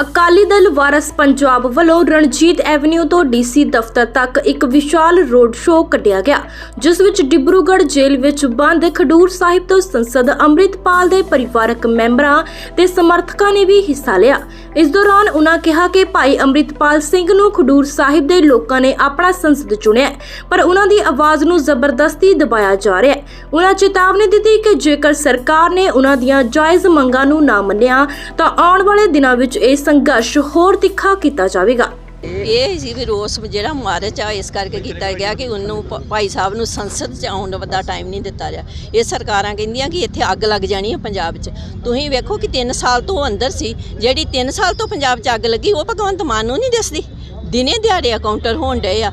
ਅਕਾਲੀ ਦਲ ਵਾਰਸ ਪੰਜਾਬ ਵੱਲੋਂ ਰਣਜੀਤ ਐਵਨਿਊ ਤੋਂ ਡੀਸੀ ਦਫ਼ਤਰ ਤੱਕ ਇੱਕ ਵਿਸ਼ਾਲ ਰੋਡ ਸ਼ੋਅ ਕੱਢਿਆ ਗਿਆ, ਜਿਸ ਵਿੱਚ ਡਿਬਰੂਗੜ੍ਹ ਜੇਲ੍ਹ ਵਿੱਚ ਬੰਦ ਖਡੂਰ ਸਾਹਿਬ ਤੋਂ ਸੰਸਦ ਅੰਮ੍ਰਿਤਪਾਲ ਦੇ ਪਰਿਵਾਰਕ ਮੈਂਬਰਾਂ ਤੇ ਸਮਰਥਕਾਂ ਨੇ ਵੀ ਹਿੱਸਾ ਲਿਆ। ਇਸ ਦੌਰਾਨ ਉਨ੍ਹਾਂ ਕਿਹਾ ਕਿ ਭਾਈ ਅੰਮ੍ਰਿਤਪਾਲ ਸਿੰਘ ਨੂੰ ਖਡੂਰ ਸਾਹਿਬ ਦੇ ਲੋਕਾਂ ਨੇ ਆਪਣਾ ਸੰਸਦ ਚੁਣਿਆ ਪਰ ਉਨ੍ਹਾਂ ਦੀ ਆਵਾਜ਼ ਨੂੰ ਜ਼ਬਰਦਸਤੀ ਦਬਾਇਆ ਜਾ ਰਿਹਾ ਹੈ। ਉਨ੍ਹਾਂ ਚੇਤਾਵਨੀ ਦਿੱਤੀ ਕਿ ਜੇਕਰ ਸਰਕਾਰ ਨੇ ਉਨ੍ਹਾਂ ਦੀਆਂ ਜਾਇਜ਼ ਮੰਗਾਂ ਨੂੰ ਨਾ ਮੰਨਿਆ, ਤਾਂ ਆਉਣ ਵਾਲੇ ਦਿਨਾਂ ਵਿੱਚ ਇਸ ਸੰਘਰਸ਼ ਹੋਰ ਤਿੱਖਾ ਕੀਤਾ ਜਾਵੇਗਾ। ਇਹ ਸੀ ਵੀ ਰੋਸ ਜਿਹੜਾ ਮਾਰਚ ਆ, ਇਸ ਕਰਕੇ ਕੀਤਾ ਗਿਆ ਕਿ ਉਹਨੂੰ ਭ- ਭਾਈ ਸਾਹਿਬ ਨੂੰ ਸੰਸਦ ਚ ਆਉਣ ਦਾ ਟਾਈਮ ਨਹੀਂ ਦਿੱਤਾ ਰਿਹਾ। ਇਹ ਸਰਕਾਰਾਂ ਕਹਿੰਦੀਆਂ ਕਿ ਇੱਥੇ ਅੱਗ ਲੱਗ ਜਾਣੀ ਹੈ ਪੰਜਾਬ 'ਚ। ਤੁਸੀਂ ਵੇਖੋ ਕਿ 3 ਸਾਲ ਤੋਂ ਉਹ ਅੰਦਰ ਸੀ, ਜਿਹੜੀ 3 ਸਾਲ ਤੋਂ ਪੰਜਾਬ 'ਚ ਅੱਗ ਲੱਗੀ, ਉਹ ਭਗਵੰਤ ਮਾਨ ਨੂੰ ਨਹੀਂ ਦੱਸਦੀ। ਦਿਨੇ ਦਿਹਾੜੇ ਅਕਾਊਂਟਰ ਹੋਣ ਡਏ ਆ।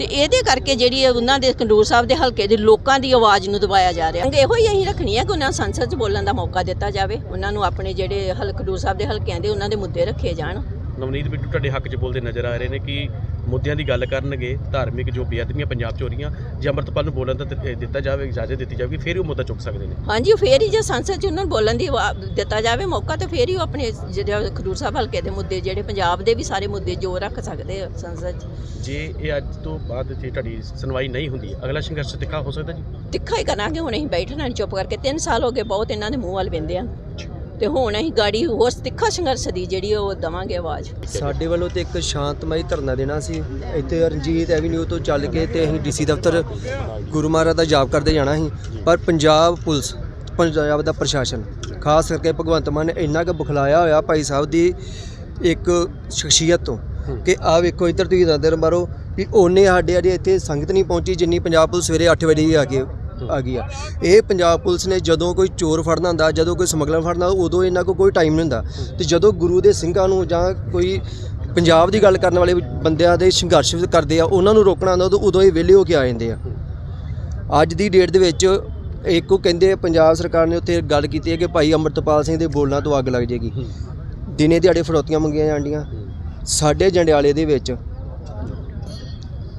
ਤੇ ਇਹਦੇ ਕਰਕੇ ਜਿਹੜੀ ਉਹਨਾਂ ਦੇ ਖਡੂਰ ਸਾਹਿਬ ਦੇ ਹਲਕੇ ਦੇ ਲੋਕਾਂ ਦੀ ਆਵਾਜ਼ ਨੂੰ ਦਬਾਇਆ ਜਾ ਰਿਹਾ। ਇਹੋ ਹੀ ਅਸੀਂ ਰੱਖਣੀ ਹੈ ਕਿ ਉਹਨਾਂ ਸੰਸਦ 'ਚ ਬੋਲਣ ਦਾ ਮੌਕਾ ਦਿੱਤਾ ਜਾਵੇ। ਉਹਨਾਂ ਨੂੰ ਆਪਣੇ ਜਿਹੜੇ ਹਲਕ ਖਡੂਰ ਸਾਹਿਬ ਦੇ ਹਲਕਿਆਂ ਦੇ ਉਹਨਾਂ ਦੇ ਮੁੱਦੇ ਰੱਖੇ ਜਾਣ। ਨਵਨੀਤ ਬਿੱਟੂ, ਤੁਹਾਡੇ ਹੱਕ 'ਚ ਬੋਲਦੇ ਨਜ਼ਰ ਆ ਰਹੇ ਨੇ ਕਿ ਮੁੱਦਿਆਂ ਦੀ ਗੱਲ ਕਰਨਗੇ ਧਾਰਮਿਕ ਜੋ ਬੇਅਦਬੀਆਂ ਪੰਜਾਬ 'ਚ ਹੋ ਰਹੀਆਂ ਜੇ ਅੰਮ੍ਰਿਤਪਾਲ ਨੂੰ ਬੋਲਣ ਦਾ ਦਿੱਤਾ ਜਾਵੇ ਇਜਾਜ਼ਤ ਦਿੱਤੀ ਜਾਵੇ ਫਿਰ ਉਹ ਮੁੱਦਾ ਚੁੱਕ ਸਕਦੇ ਨੇ। ਹਾਂਜੀ ਫੇਰ ਹੀ ਜੇ ਸੰਸਦ 'ਚ ਉਹਨਾਂ ਨੂੰ ਬੋਲਣ ਦੀ ਦਿੱਤਾ ਜਾਵੇ ਮੌਕਾ ਤੇ ਫੇਰ ਹੀ ਉਹ ਆਪਣੇ ਜਿਹੜੇ ਖਡੂਰ ਸਾਹਿਬ ਹਲਕੇ ਦੇ ਮੁੱਦੇ ਜਿਹੜੇ ਪੰਜਾਬ ਦੇ ਵੀ ਸਾਰੇ ਮੁੱਦੇ ਜੋ ਰੱਖ ਸਕਦੇ ਆ ਸੰਸਦ 'ਚ। ਜੇ ਇਹ ਅੱਜ ਤੋਂ ਬਾਅਦ ਜੇ ਤੁਹਾਡੀ ਸੁਣਵਾਈ ਨਹੀਂ ਹੁੰਦੀ ਅਗਲਾ ਸੰਘਰਸ਼ ਤਿੱਖਾ ਹੋ ਸਕਦਾ ਜੀ? ਤਿੱਖਾ ਹੀ ਕਰਾਂਗੇ ਹੁਣ ਅਸੀਂ ਬੈਠਣਾ ਨਹੀਂ ਚੁੱਪ ਕਰਕੇ 3 ਸਾਲ ਹੋ ਗਏ ਬਹੁਤ ਇਹਨਾਂ ਦੇ ਮੂੰਹ ਵੱਲ ਵਿੰਦੇ ਆ। ਤੇ ਹੁਣ ਅਸੀਂ ਗਾੜੀ ਉਸ ਤਿੱਖਾ ਸੰਘਰਸ਼ ਦੀ ਜਿਹੜੀ ਉਹ ਦਵਾਂਗੇ ਆਵਾਜ਼। ਸਾਡੇ ਵੱਲੋਂ ਤੇ ਇੱਕ ਸ਼ਾਂਤਮਈ ਧਰਨਾ ਦੇਣਾ ਸੀ। ਇੱਥੇ ਰਣਜੀਤ ਐਵੀਨਿਊ ਤੋਂ ਚੱਲ ਕੇ ਤੇ ਅਸੀਂ ਡੀਸੀ ਦਫ਼ਤਰ ਗੁਰੂ ਮਹਾਰਾਜ ਦਾ ਜਾਪ ਕਰਦੇ ਜਾਣਾ ਸੀ। ਪਰ ਪੰਜਾਬ ਪੁਲਿਸ, ਪੰਜਾਬ ਦਾ ਪ੍ਰਸ਼ਾਸਨ, ਖਾਸ ਕਰਕੇ ਭਗਵੰਤ ਮਾਨ ਨੇ ਇੰਨਾ ਕੁ ਬੁਖਲਾਇਆ ਹੋਇਆ ਭਾਈ ਸਾਹਿਬ ਦੀ ਇੱਕ ਸ਼ਖਸੀਅਤ ਤੋਂ ਕਿ ਆ ਵੇਖੋ ਇੱਧਰ ਤੁਸੀਂ ਦੱਸਦੇ ਮਾਰੋ ਵੀ ਉਹਨੇ ਸਾਡੇ ਅਜੇ ਇੱਥੇ ਸੰਗਤ ਨਹੀਂ ਪਹੁੰਚੀ ਜਿੰਨੀ ਪੰਜਾਬ ਪੁਲਿਸ ਸਵੇਰੇ 8 ਵਜੇ ਹੀ ਆ ਕੇ ਆ ਗਈ ਆ। ਇਹ ਪੰਜਾਬ ਪੁਲਿਸ ਨੇ ਜਦੋਂ ਕੋਈ ਚੋਰ ਫੜਨਾ ਹੁੰਦਾ ਜਦੋਂ ਕੋਈ ਸਮਗਲਰ ਫੜਨਾ ਉਦੋਂ ਇਹਨਾਂ ਕੋਲ ਕੋਈ ਟਾਈਮ ਨਹੀਂ ਹੁੰਦਾ। ਤੇ ਜਦੋਂ ਗੁਰੂ ਦੇ ਸਿੰਘਾਂ ਨੂੰ ਜਾਂ ਕੋਈ ਪੰਜਾਬ ਦੀ ਗੱਲ ਕਰਨ ਵਾਲੇ ਬੰਦਿਆਂ ਦੇ ਸੰਘਰਸ਼ ਕਰਦੇ ਆ, ਉਹਨਾਂ ਨੂੰ ਰੋਕਣਾ ਹੁੰਦਾ ਉਦੋਂ ਉਦੋਂ ਹੀ ਵਿਹਲੇ ਹੋ ਕੇ ਆ ਜਾਂਦੇ ਆ। ਅੱਜ ਦੀ ਡੇਟ ਦੇ ਵਿੱਚ ਇੱਕੋ ਕਹਿੰਦੇ ਪੰਜਾਬ ਸਰਕਾਰ ਨੇ ਉੱਥੇ ਗੱਲ ਕੀਤੀ ਹੈ ਕਿ ਭਾਈ ਅੰਮ੍ਰਿਤਪਾਲ ਸਿੰਘ ਦੇ ਬੋਲਣਾ ਤੋਂ ਅੱਗ ਲੱਗ ਜਾਏਗੀ ਦਿਨੇ ਦਿਹਾੜੇ ਫੜੋਤੀਆਂ ਮੰਗੀਆਂ ਜਾਂਦੀਆਂ ਸਾਡੇ ਜੰਡਿਆਲੇ ਦੇ ਵਿੱਚ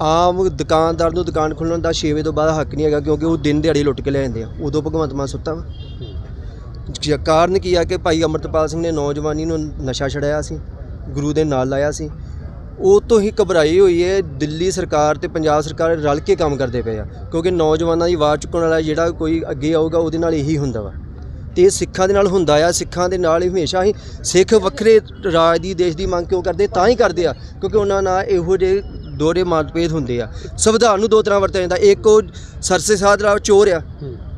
ਆਮ ਦੁਕਾਨਦਾਰ ਨੂੰ ਦੁਕਾਨ ਖੋਲ੍ਹਣ ਦਾ 6 ਵਜੇ ਤੋਂ ਬਾਅਦ ਹੱਕ ਨਹੀਂ ਹੈਗਾ ਕਿਉਂਕਿ ਉਹ ਦਿਨ ਦਿਹਾੜੇ ਲੁੱਟ ਕੇ ਲੈ ਜਾਂਦੇ ਆ। ਉਦੋਂ ਭਗਵੰਤ ਮਾਨ ਸੁੱਤਾ ਵਾ। ਜ- ਕਾਰਨ ਕੀ ਆ ਕਿ ਭਾਈ ਅੰਮ੍ਰਿਤਪਾਲ ਸਿੰਘ ਨੇ ਨੌਜਵਾਨੀ ਨੂੰ ਨਸ਼ਾ ਛੜਾਇਆ ਸੀ, ਗੁਰੂ ਦੇ ਨਾਲ ਲਾਇਆ ਸੀ। ਉਹ ਤੋਂ ਹੀ ਘਬਰਾਈ ਹੋਈ ਹੈ, ਦਿੱਲੀ ਸਰਕਾਰ ਤੇ ਪੰਜਾਬ ਸਰਕਾਰ ਰਲ ਕੇ ਕੰਮ ਕਰਦੇ ਪਏ ਆ। ਕਿਉਂਕਿ ਨੌਜਵਾਨਾਂ ਦੀ ਆਵਾਜ਼ ਚੁੱਕਣ ਵਾਲਾ ਜਿਹੜਾ ਕੋਈ ਅੱਗੇ ਆਊਗਾ, ਉਹਦੇ ਨਾਲ ਇਹੀ ਹੁੰਦਾ ਵਾ। ਤੇ ਇਹ ਸਿੱਖਾਂ ਦੇ ਨਾਲ ਹੁੰਦਾ ਆ, ਸਿੱਖਾਂ ਦੇ ਨਾਲ ਹੀ ਹਮੇਸ਼ਾ ਹੀ ਸਿੱਖ ਵੱਖਰੇ ਰਾਜ ਦੀ, ਦੇਸ਼ ਦੀ ਮੰਗ ਕਿਉਂ ਕਰਦੇ, ਤਾਂ ਹੀ ਕਰਦੇ ਆ। ਕਿਉਂਕਿ ਉਹਨਾਂ ਨਾਲ ਇਹੋ ਜਿਹੇ ਦੋਹਰੇ ਮਤਭੇਦ ਹੁੰਦੇ ਆ। ਸੰਵਿਧਾਨ ਨੂੰ ਦੋ ਤਰ੍ਹਾਂ ਵਰਤਿਆ ਜਾਂਦਾ। ਇੱਕ ਉਹ ਸਰਸੇ ਸਾਧਰਾ ਚੋਰ ਆ।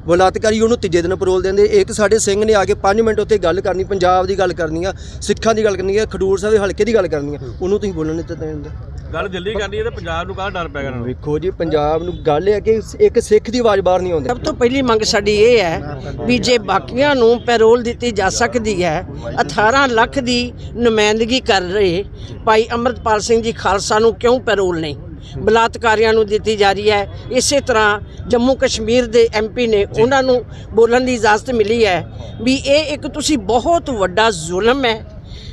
ਬਲਾਤਕਾਰੀ ਉਹਨੂੰ ਤੀਜੇ ਦਿਨ ਪਰੋਲ ਦਿੰਦੇ। ਇੱਕ ਸਾਡੇ ਸਿੰਘ ਨੇ ਆ ਕੇ 5 ਮਿੰਟ ਉੱਥੇ ਗੱਲ ਕਰਨੀ ਪੰਜਾਬ ਦੀ ਗੱਲ ਕਰਨੀ ਆ ਸਿੱਖਾਂ ਦੀ ਗੱਲ ਕਰਨੀ ਆ ਖਡੂਰ ਸਾਹਿਬ ਦੇ ਹਲਕੇ ਦੀ ਗੱਲ ਕਰਨੀ ਆ। ਉਹਨੂੰ ਤੁਸੀਂ ਬੋਲਣ ਨਹੀਂ ਦਿੱਤਾ ਜਾਂਦਾ ਗੱਲ ਦਿੱਲੀ ਕਰਨੀ ਹੈ ਤੇ ਪੰਜਾਬ ਨੂੰ ਕਾਹ ਡਰ ਪੈ ਗਿਆ ਵੇਖੋ ਜੀ ਪੰਜਾਬ ਨੂੰ ਗੱਲ ਇਹ ਹੈ ਕਿ ਇੱਕ ਸਿੱਖ ਦੀ ਆਵਾਜ਼ ਬਾਹਰ ਨਹੀਂ ਆਉਂਦੀ। ਸਭ ਤੋਂ ਪਹਿਲੀ ਮੰਗ ਸਾਡੀ ਇਹ ਹੈ ਵੀ ਜੇ ਬਾਕੀਆਂ ਨੂੰ ਪੈਰੋਲ ਦਿੱਤੀ ਜਾ ਸਕਦੀ ਹੈ 18 ਲੱਖ ਦੀ ਨੁਮਾਇੰਦਗੀ ਕਰ ਰਹੇ ਭਾਈ ਅਮਰਤਪਾਲ ਸਿੰਘ ਜੀ ਖਾਲਸਾ ਨੂੰ ਕਿਉਂ ਪੈਰੋਲ ਨਹੀਂ? ਬਲਾਤਕਾਰੀਆਂ ਨੂੰ ਦਿੱਤੀ ਜਾ ਰਹੀ ਹੈ। ਇਸੇ ਤਰ੍ਹਾਂ ਜੰਮੂ ਕਸ਼ਮੀਰ ਦੇ ਐਮਪੀ ਨੇ ਉਹਨਾਂ ਨੂੰ ਬੋਲਣ ਦੀ ਇਜਾਜ਼ਤ ਮਿਲੀ ਹੈ ਵੀ ਇਹ ਇੱਕ ਤੁਸੀਂ ਬਹੁਤ ਵੱਡਾ ਜ਼ੁਲਮ ਹੈ।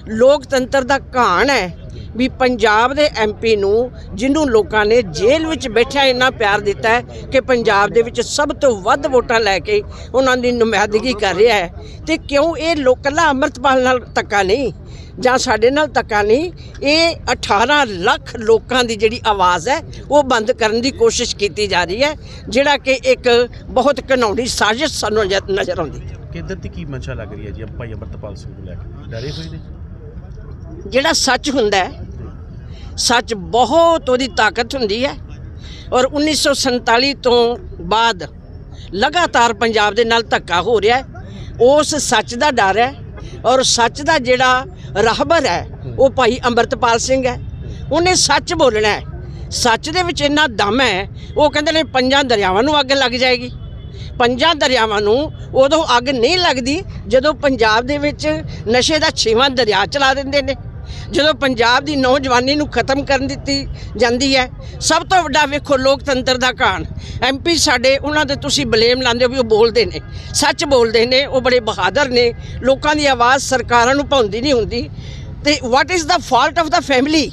ਲੋਕਤੰਤਰ ਦਾ ਘਾਣ ਹੈ ਵੀ ਪੰਜਾਬ ਦੇ ਐਮਪੀ ਨੂੰ ਜਿਹਨੂੰ ਲੋਕਾਂ ਨੇ ਜੇਲ੍ਹ ਵਿੱਚ ਬੈਠਿਆ ਇੰਨਾ ਪਿਆਰ ਦਿੱਤਾ ਹੈ ਕਿ ਪੰਜਾਬ ਦੇ ਵਿੱਚ ਸਭ ਤੋਂ ਵੱਧ ਵੋਟਾਂ ਲੈ ਕੇ ਉਹਨਾਂ ਦੀ ਨੁਮਾਇੰਦਗੀ ਕਰ ਰਿਹਾ ਹੈ। ਤੇ ਕਿਉਂ ਇਹ ਲੋਕਲਾ ਅੰਮ੍ਰਿਤਪਾਲ ਨਾਲ ਧੱਕਾ ਨਹੀਂ? ਜਾਂ ਸਾਡੇ ਨਾਲ ਧੱਕਾ ਨਹੀਂ ਇਹ 18 ਲੱਖ ਲੋਕਾਂ ਦੀ ਜਿਹੜੀ ਆਵਾਜ਼ ਹੈ ਉਹ ਬੰਦ ਕਰਨ ਦੀ ਕੋਸ਼ਿਸ਼ ਕੀਤੀ ਜਾ ਰਹੀ ਹੈ ਜਿਹੜਾ ਕਿ ਇੱਕ ਬਹੁਤ ਘਨੌਣੀ ਸਾਜ਼ਿਸ਼ ਸਾਨੂੰ ਨਜ਼ਰ- ਆਉਂਦੀ ਹੈ। ਕਿੱਧਰ ਦੀ ਕੀ ਮਨਸ਼ਾ ਲੱਗ ਰਹੀ ਹੈ ਜੀ ਭਾਈ ਅੰਮ੍ਰਿਤਪਾਲ ਸਿੰਘ ਨੂੰ ਲੈ ਕੇ? ਡਰੇ ਹੋਏ ਨੇ? ਜਿਹੜਾ ਸੱਚ ਹੁੰਦਾ ਹੈ ਸੱਚ ਬਹੁਤ ਉਹਦੀ ਤਾਕਤ ਹੁੰਦੀ ਹੈ ਔਰ 1947 ਤੋਂ ਬਾਅਦ ਲਗਾਤਾਰ ਪੰਜਾਬ ਦੇ ਨਾਲ ਧੱਕਾ ਹੋ ਰਿਹਾ ਹੈ ਉਸ ਸੱਚ ਦਾ ਡਰ ਹੈ ਔਰ ਸੱਚ ਦਾ ਜਿਹੜਾ ਰਹਿਬਰ ਹੈ। ਉਹ ਭਾਈ ਅੰਮ੍ਰਿਤਪਾਲ ਸਿੰਘ ਹੈ। ਉਹਨੇ ਸੱਚ ਬੋਲਣਾ ਹੈ। ਸੱਚ ਦੇ ਵਿੱਚ ਇੰਨਾ ਦਮ ਹੈ ਉਹ ਕਹਿੰਦੇ ਨੇ ਪੰਜਾਂ ਦਰਿਆਵਾਂ ਨੂੰ ਅੱਗ ਲੱਗ ਜਾਏਗੀ। ਪੰਜਾਂ ਦਰਿਆਵਾਂ ਨੂੰ ਉਦੋਂ ਅੱਗ ਨਹੀਂ ਲੱਗਦੀ ਜਦੋਂ ਪੰਜਾਬ ਦੇ ਵਿੱਚ ਨਸ਼ੇ ਦਾ ਛੇਵਾਂ ਦਰਿਆ ਚਲਾ ਦਿੰਦੇ ਨੇ। ਜਦੋਂ ਪੰਜਾਬ ਦੀ ਨੌਜਵਾਨੀ ਨੂੰ ਖਤਮ ਕਰਨ ਦਿੱਤੀ ਜਾਂਦੀ ਹੈ ਸਭ ਤੋਂ ਵੱਡਾ ਵੇਖੋ ਲੋਕਤੰਤਰ ਦਾ ਕਾਣ ਐਮਪੀ ਸਾਡੇ ਉਹਨਾਂ ਦੇ ਤੁਸੀਂ ਬਲੇਮ ਲਾਉਂਦੇ ਹੋ ਵੀ ਉਹ ਬੋਲਦੇ ਨੇ। ਸੱਚ ਬੋਲਦੇ ਨੇ ਉਹ ਬੜੇ ਬਹਾਦਰ ਨੇ। ਲੋਕਾਂ ਦੀ ਆਵਾਜ਼ ਸਰਕਾਰਾਂ ਨੂੰ ਪਾਉਂਦੀ ਨਹੀਂ ਹੁੰਦੀ। ਤੇ what is the fault of the family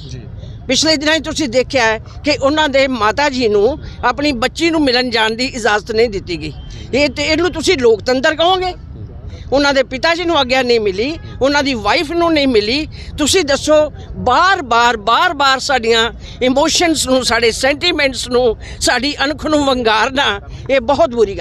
ਪਿਛਲੇ ਦਿਨਾਂ ਤੁਸੀਂ ਦੇਖਿਆ ਹੈ ਕਿ ਉਹਨਾਂ ਦੇ ਮਾਤਾ ਜੀ ਨੂੰ ਆਪਣੀ ਬੱਚੀ ਨੂੰ ਮਿਲਣ ਜਾਣ ਦੀ ਇਜਾਜ਼ਤ ਨਹੀਂ ਦਿੱਤੀ ਗਈ। ਇਹ ਤੇ ਇਹਨੂੰ ਤੁਸੀਂ ਲੋਕਤੰਤਰ ਕਹੋਗੇ? ਉਹਨਾਂ ਦੇ ਪਿਤਾ ਜੀ ਨੂੰ ਆਗਿਆ ਨਹੀਂ ਮਿਲੀ, ਉਹਨਾਂ ਦੀ ਵਾਈਫ ਨੂੰ ਨਹੀਂ ਮਿਲੀ। ਤੁਸੀਂ ਦੱਸੋ ਬਾਰ-ਬਾਰ ਬਾਰ-ਬਾਰ ਸਾਡੀਆਂ ਇਮੋਸ਼ਨਸ ਨੂੰ, ਸਾਡੇ ਸੈਂਟੀਮੈਂਟਸ ਨੂੰ, ਸਾਡੀ ਅਣਖ ਨੂੰ ਵੰਗਾਰਨਾ, ਇਹ ਬਹੁਤ ਬੁਰੀ ਗੱਲ।